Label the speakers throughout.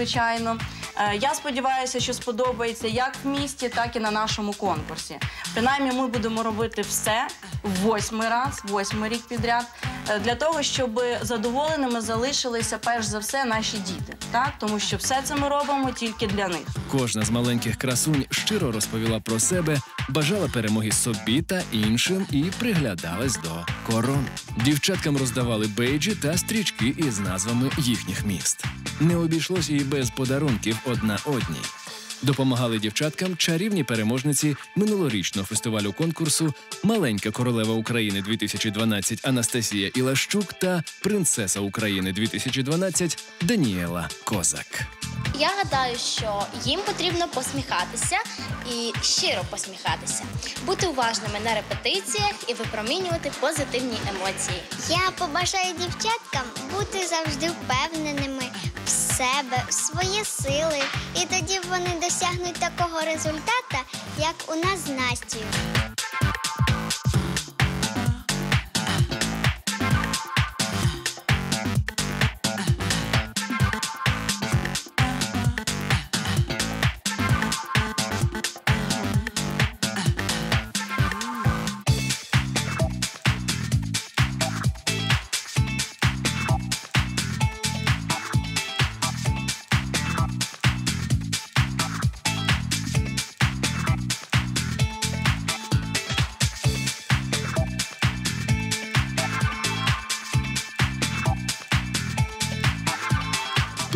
Speaker 1: звичайно. Е, Я сподіваюся, що сподобається як в місті, так і на нашому конкурсі. Принаймні, ми будемо робити все восьмий раз, восьмий рік підряд, для того, щоб задоволеними залишилися перш за все наші діти. Так, тому що все це ми робимо тільки для них.
Speaker 2: Кожна з маленьких красунь щиро розповіла про себе, бажала перемоги собі та іншим і приглядалась до корон. Дівчаткам роздавали бейджі та стрічки із назвами їхніх міст. Не обійшлося і без подарунків одна одній. Допомагали дівчаткам чарівні переможниці минулорічного фестивалю конкурсу Маленька королева України 2012 Анастасія Ілащук та Принцеса України 2012 Даніела Козак.
Speaker 3: Я гадаю, що їм потрібно посміхатися і щиро посміхатися, бути уважними на репетиціях і випромінювати позитивні емоції.
Speaker 4: Я побажаю дівчаткам бути завжди впевненими себе, в свої сили, і тоді вони досягнуть такого результату, як у нас з Настю.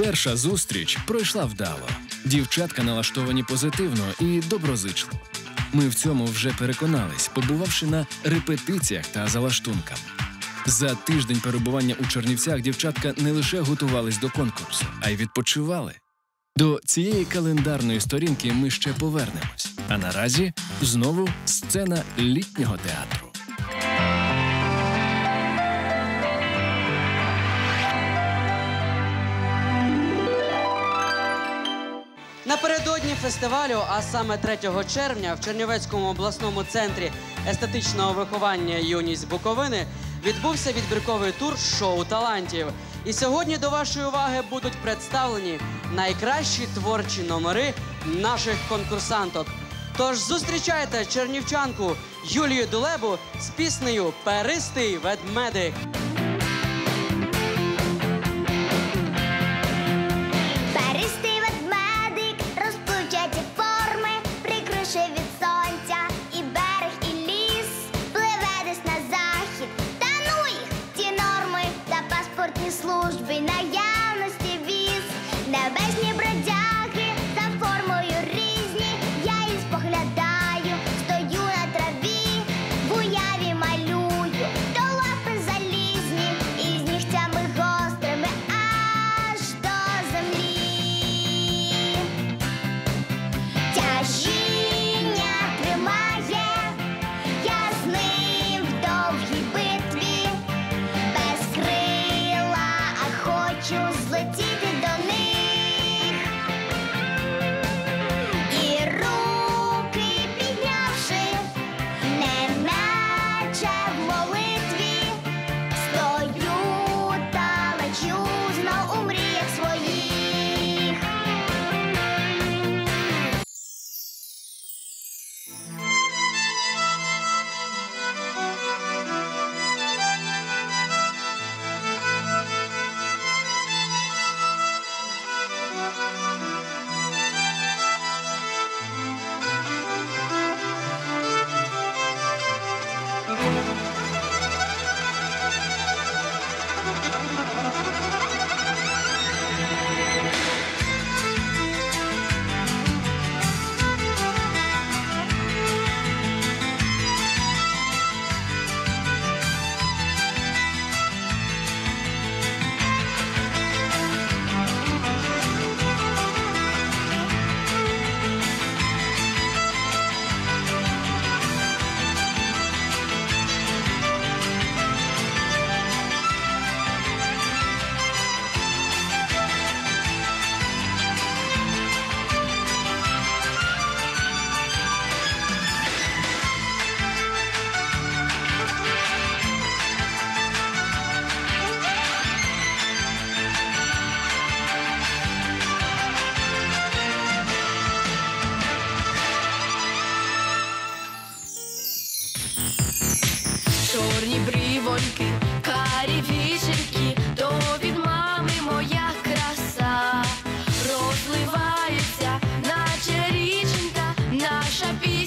Speaker 2: Перша зустріч пройшла вдало. Дівчатка налаштовані позитивно і доброзичливо. Ми в цьому вже переконались, побувавши на репетиціях та залаштункам. За тиждень перебування у Чернівцях дівчатка не лише готувались до конкурсу, а й відпочивали. До цієї календарної сторінки ми ще повернемось. А наразі знову сцена літнього театру.
Speaker 5: Фестивалю, а саме 3 червня, в Чернівецькому обласному центрі естетичного виховання Юність Буковини відбувся відбірковий тур шоу талантів. І сьогодні до вашої уваги будуть представлені найкращі творчі номери наших конкурсанток. Тож зустрічайте чернівчанку Юлію Дулебу з піснею Перистий ведмедик.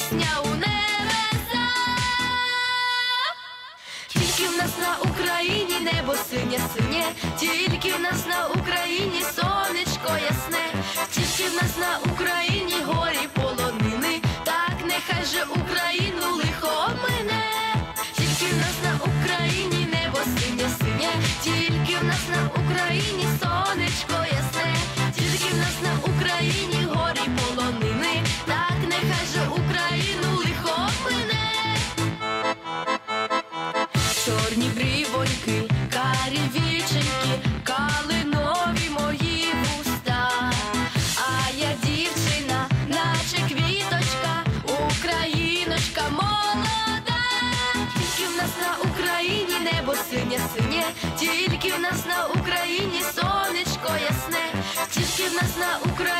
Speaker 4: пісня у небеса.
Speaker 6: Тільки в нас на Україні небо синє синє, тільки в нас на Україні сон. на
Speaker 4: Украина!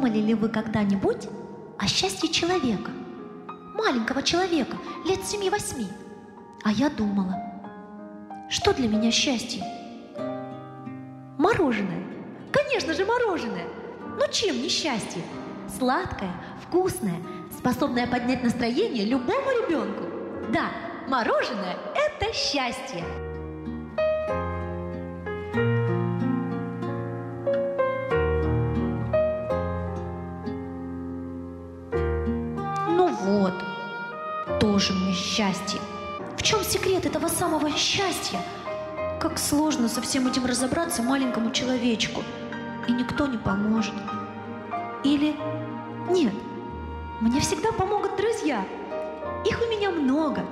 Speaker 7: Думали ли вы когда-нибудь о счастье человека? Маленького человека, лет семи-восьми. А я думала, что для меня счастье? Мороженое. Конечно же, мороженое. Но чем не счастье? Сладкое, вкусное, способное поднять настроение любому ребенку. Да, мороженое – это счастье. внутреннее счастье. В чем секрет этого самого счастья? Как сложно со всем этим разобраться маленькому человечку, и никто не поможет. Или нет, мне всегда помогут друзья. Их у меня много,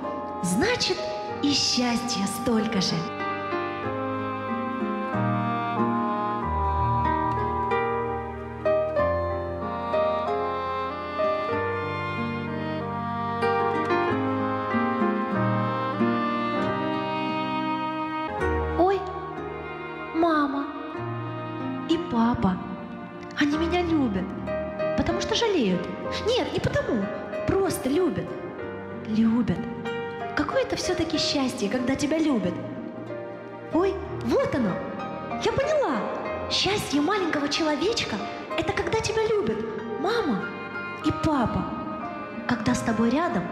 Speaker 7: значит и счастья столько же. любят. Какое это все-таки счастье, когда тебя любят. Ой, вот оно! Я поняла! Счастье маленького человечка – это когда тебя любят мама и папа. Когда с тобой рядом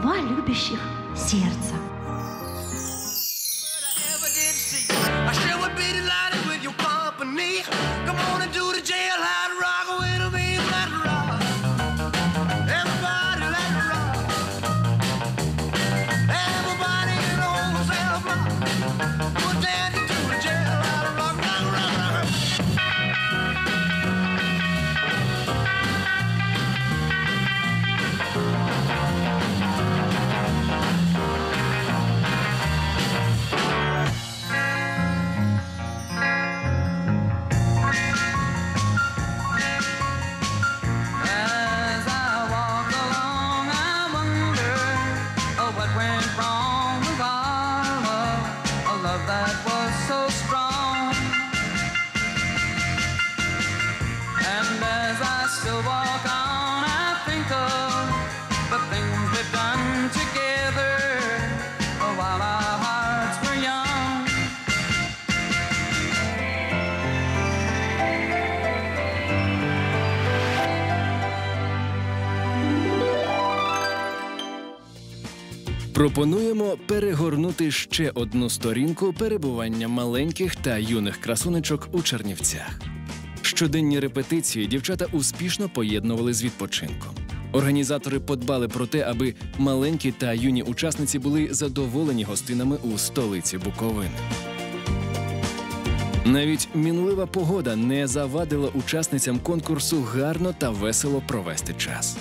Speaker 7: два любящих сердца.
Speaker 2: Пропонуємо перегорнути ще одну сторінку перебування маленьких та юних красунечок у Чернівцях. Щоденні репетиції дівчата успішно поєднували з відпочинком. Організатори подбали про те, аби маленькі та юні учасниці були задоволені гостинами у столиці Буковини. Навіть мінлива погода не завадила учасницям конкурсу гарно та весело провести час.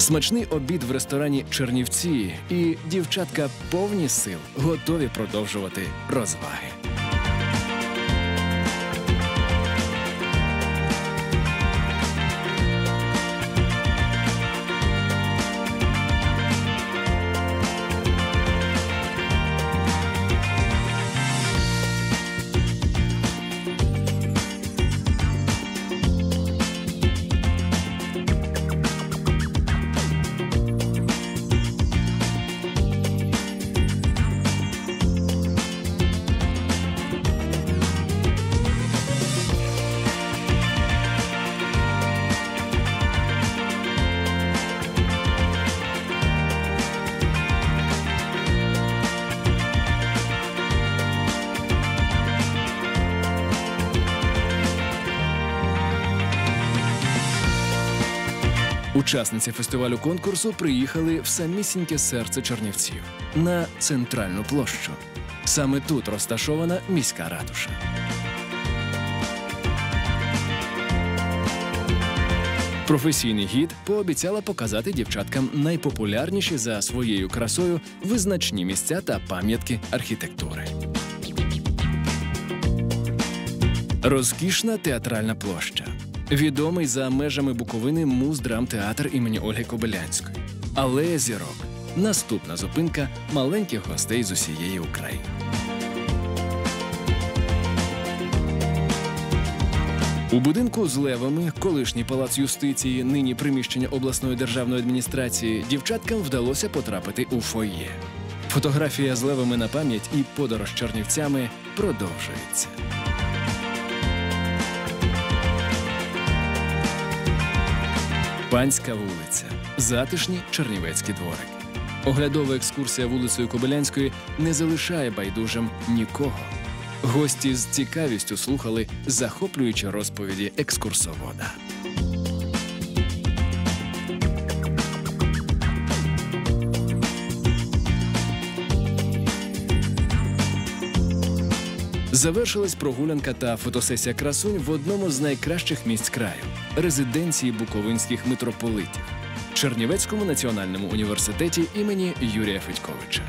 Speaker 2: Смачний обід в ресторані Чернівці, і дівчатка повні сил готові продовжувати розваги. Учасниці фестивалю конкурсу приїхали в самісіньке серце Чернівців на центральну площу. Саме тут розташована міська ратуша. Професійний гід пообіцяла показати дівчаткам найпопулярніші за своєю красою визначні місця та пам'ятки архітектури. Розкішна театральна площа. Відомий за межами Буковини муз-драмтеатр імені Ольги Кобилянської. Алея зірок. Наступна зупинка маленьких гостей з усієї України. У будинку з левами, колишній палац юстиції, нині приміщення обласної державної адміністрації, дівчаткам вдалося потрапити у фоє. Фотографія з левами на пам'ять і подорож чернівцями продовжується. Панська вулиця, затишні чернівецькі дворики. Оглядова екскурсія вулицею Кобилянської не залишає байдужим нікого. Гості з цікавістю слухали захоплюючі розповіді екскурсовода. Завершилась прогулянка та фотосесія красунь в одному з найкращих місць краю резиденції буковинських митрополитів Чернівецькому національному університеті імені Юрія Федьковича.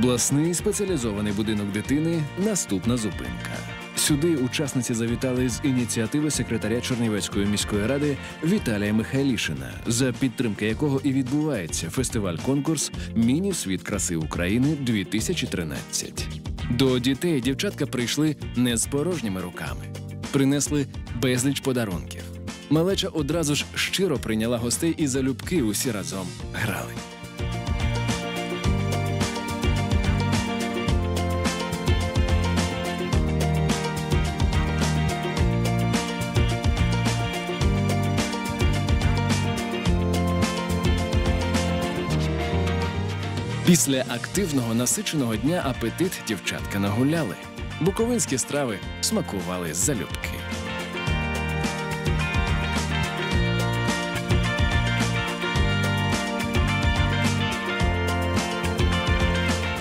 Speaker 2: Обласний спеціалізований будинок дитини наступна зупинка. Сюди учасниці завітали з ініціативи секретаря Чернівецької міської ради Віталія Михайлішина, за підтримки якого і відбувається фестиваль-конкурс Міні світ краси України 2013. До дітей дівчатка прийшли не з порожніми руками, принесли безліч подарунків. Малеча одразу ж щиро прийняла гостей і залюбки усі разом грали. Після активного насиченого дня апетит дівчатка нагуляли. Буковинські страви смакували залюбки.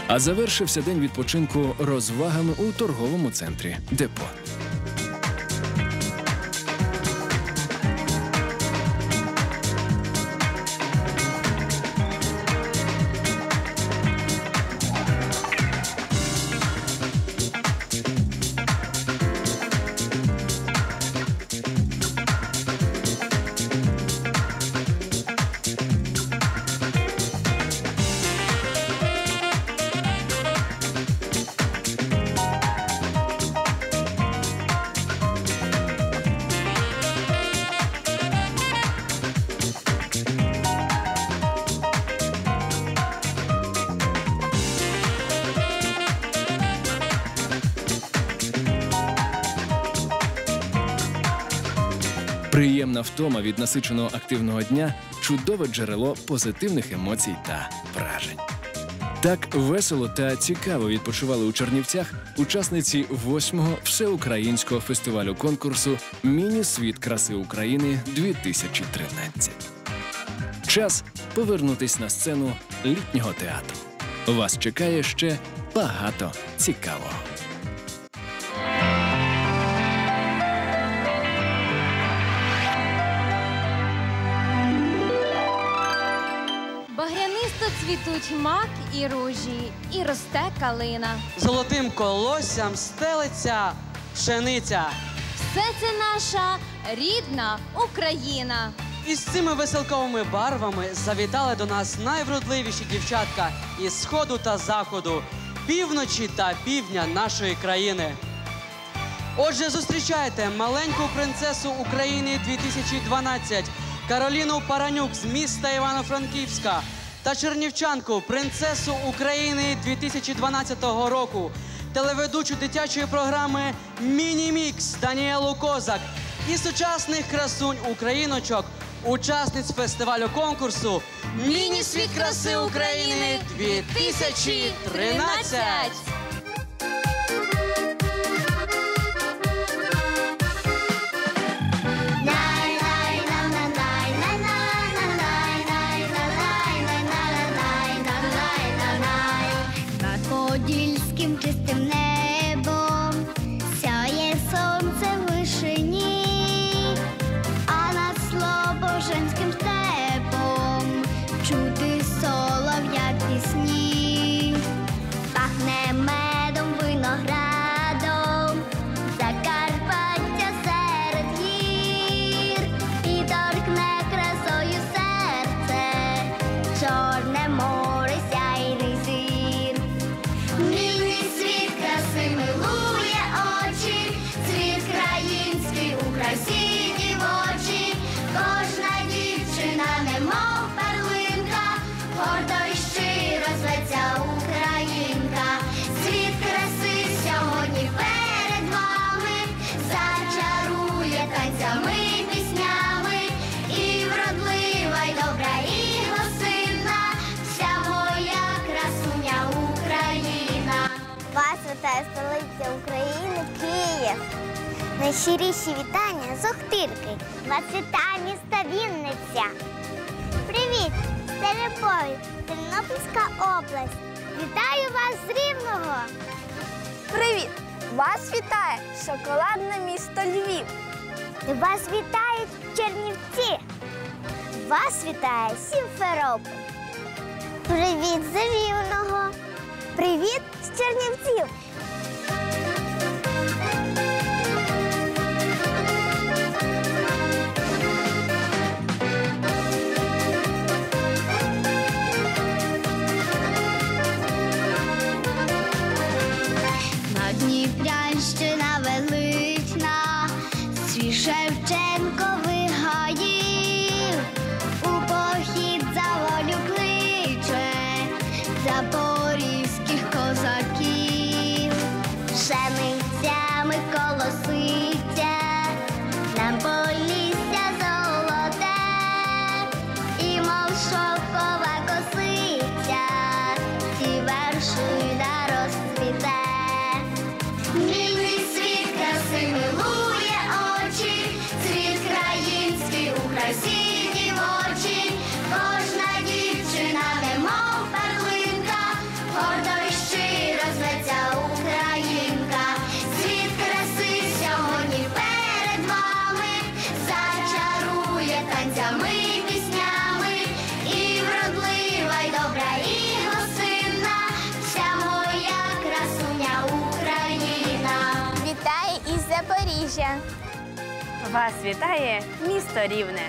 Speaker 2: А завершився день відпочинку розвагами у торговому центрі Депо. Приємна втома від насиченого активного дня чудове джерело позитивних емоцій та вражень. Так весело та цікаво відпочивали у Чернівцях учасниці восьмого всеукраїнського фестивалю конкурсу Міні-світ краси України 2013. Час повернутись на сцену літнього театру. Вас чекає ще багато цікавого.
Speaker 8: Цвітуть мак і ружі, і росте калина.
Speaker 5: Золотим колоссям стелиться пшениця.
Speaker 8: Все це наша рідна Україна.
Speaker 5: І з цими веселковими барвами завітали до нас найвродливіші дівчатка із сходу та заходу, півночі та півдня нашої країни. Отже, зустрічайте маленьку принцесу України 2012 Кароліну Паранюк з міста Івано-Франківська та чернівчанку принцесу України 2012 року, телеведучу дитячої програми Міні-Мікс Даніелу Козак і сучасних красунь україночок, учасниць фестивалю конкурсу Міні-світ краси України 2013.
Speaker 4: Найщиріші вітання з Охтирки. Вас вітає місто Вінниця. Привіт! Це Любові, Тернопільська область. Вітаю вас з Рівного. Привіт! Вас вітає шоколадне місто Львів. Вас вітають Чернівці. Вас вітає Сімферополь. Привіт з Рівного. Привіт з Чернівців.
Speaker 9: 是雨打
Speaker 10: Вас вітає місто Рівне.